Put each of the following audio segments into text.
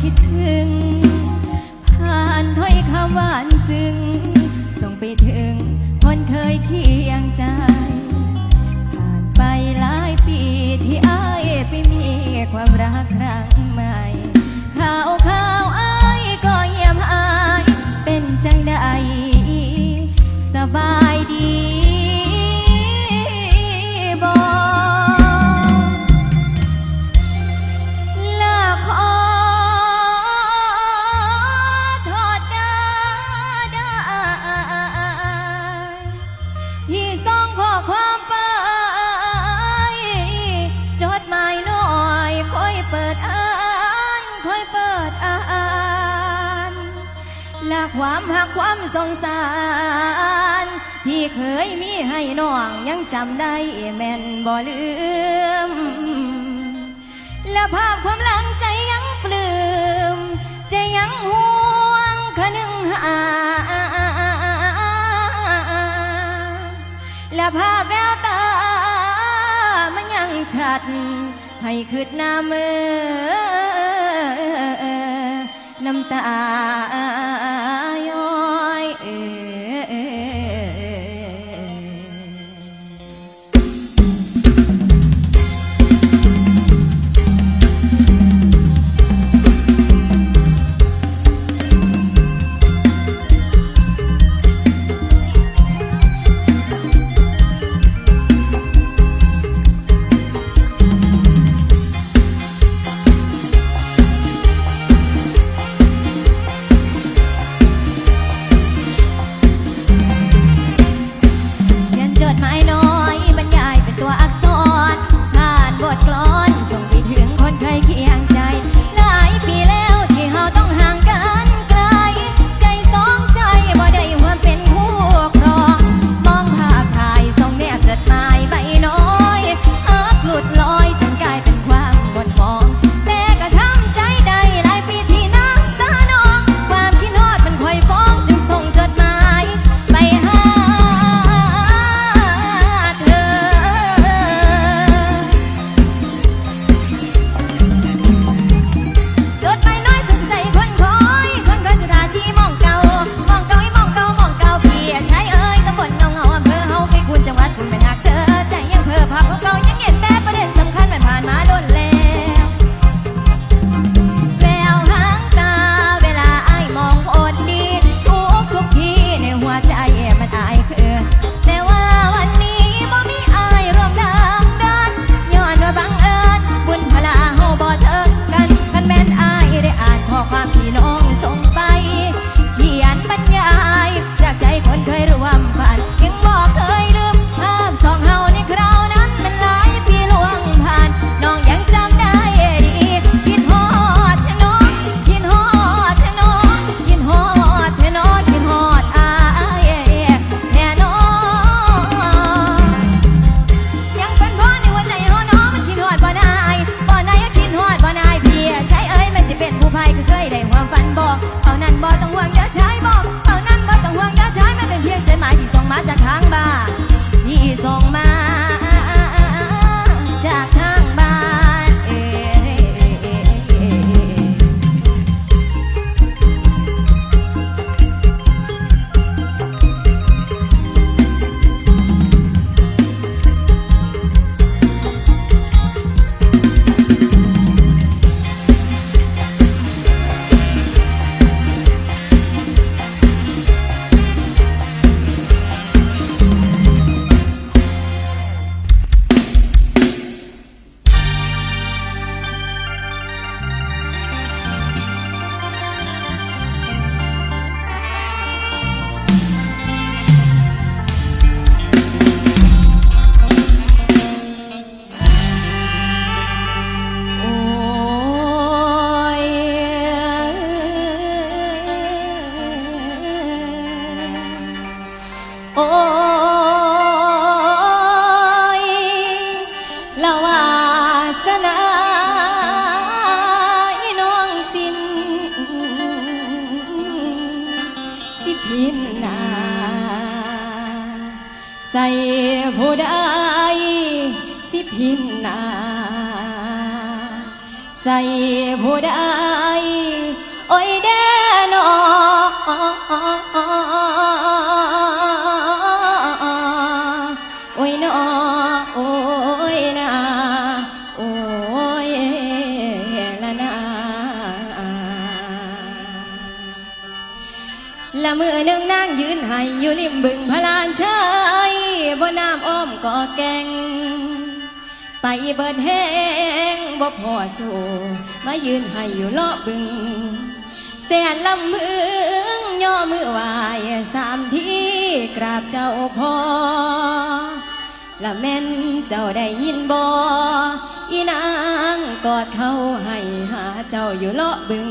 คิดถึง สงสาร ที่เคยมีให้น้องยังจำได้แม่นบ่ลืม และภาพความหลังใจยังปลื้มใจยังห่วงคะนึงหา และภาพแววตามันยังชัด ให้คืดหน้ามือ ใส่ผู้ใดโอ้ยเด้อนอโอ้ยนอโอ้ยนาโอ้ยละนาละมือหนึ่งนางยืนให้อยู่ริมบึงพลานเชยบนน้ำอ้อมก่อแกง ไปเบิดแห้งบ่พอสู้มายืนให้อยู่เลาะบึงแสนลำมืองย่อมือวายสามที่กราบเจ้าพอละแม่นเจ้าได้ยินบ่อีนางกอดเขาให้หาเจ้าอยู่เลาะบึง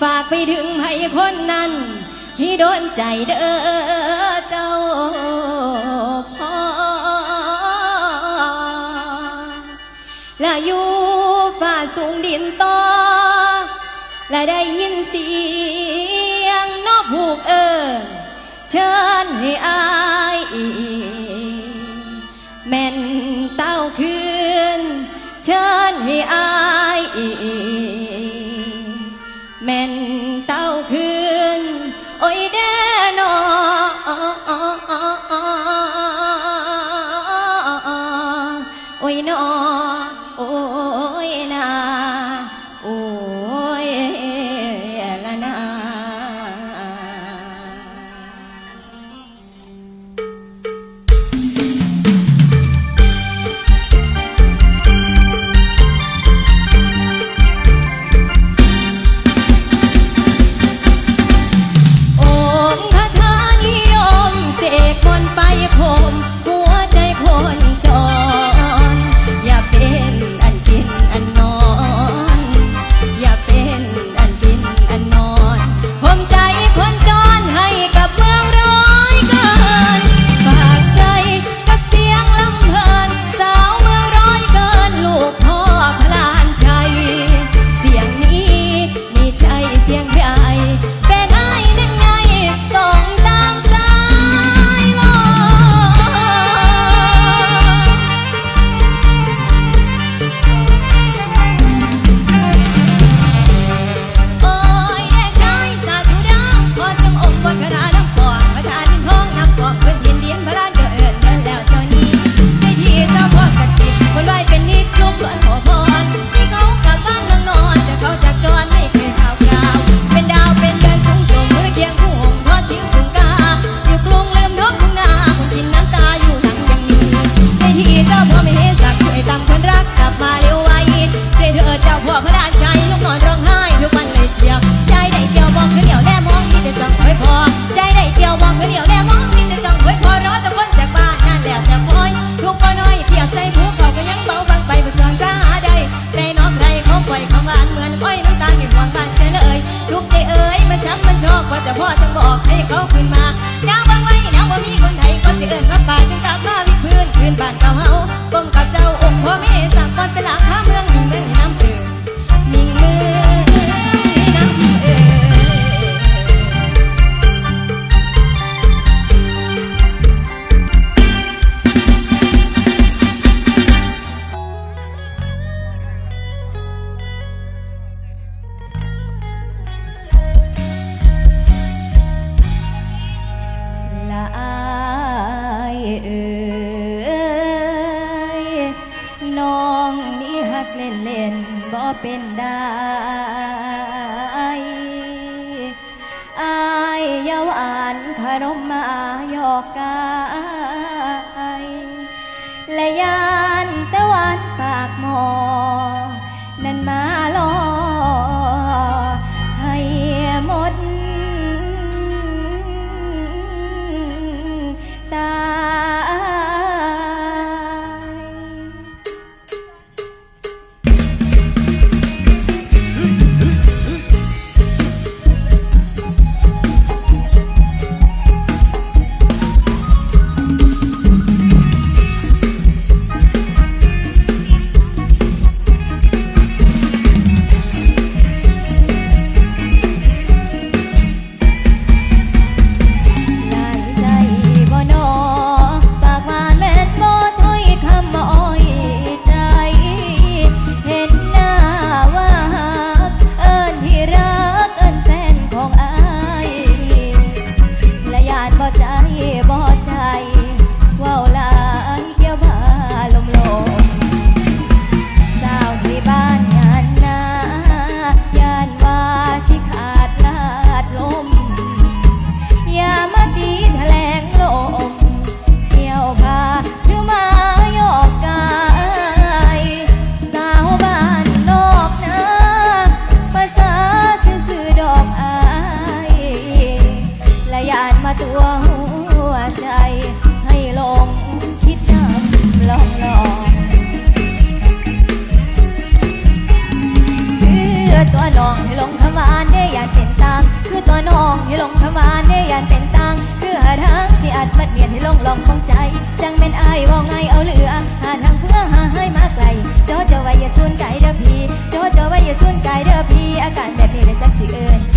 ฝากไปถึงให้คนนั้นที่โดนใจเด้อ และอยู่ฝ่าสูงดินต่อ และได้ยินเสียงนกผูกเอิญเชิญให้อายแม่นเต้าคืน เชิญให้อาย อายยาวอ่านขนมมาหยอกกายและยานตะวันปากหมอน ลองลอตัวน้องใหลงขมานได้อยากเป็นตังคือตัวน้องใหลงขมานได้อยากเป็นตังคือทางที่อาจมัเมียนให้ลงลงมองใจ จังเป็นอายวงไงเอาเหลือหาทางเพื่อหาให้มาไกลจอจะไว้ยาสูนกลเด้พีจอจะไว้ยาสูนกลเด้พีอาการแบบนี้เลยจักสิเอิญ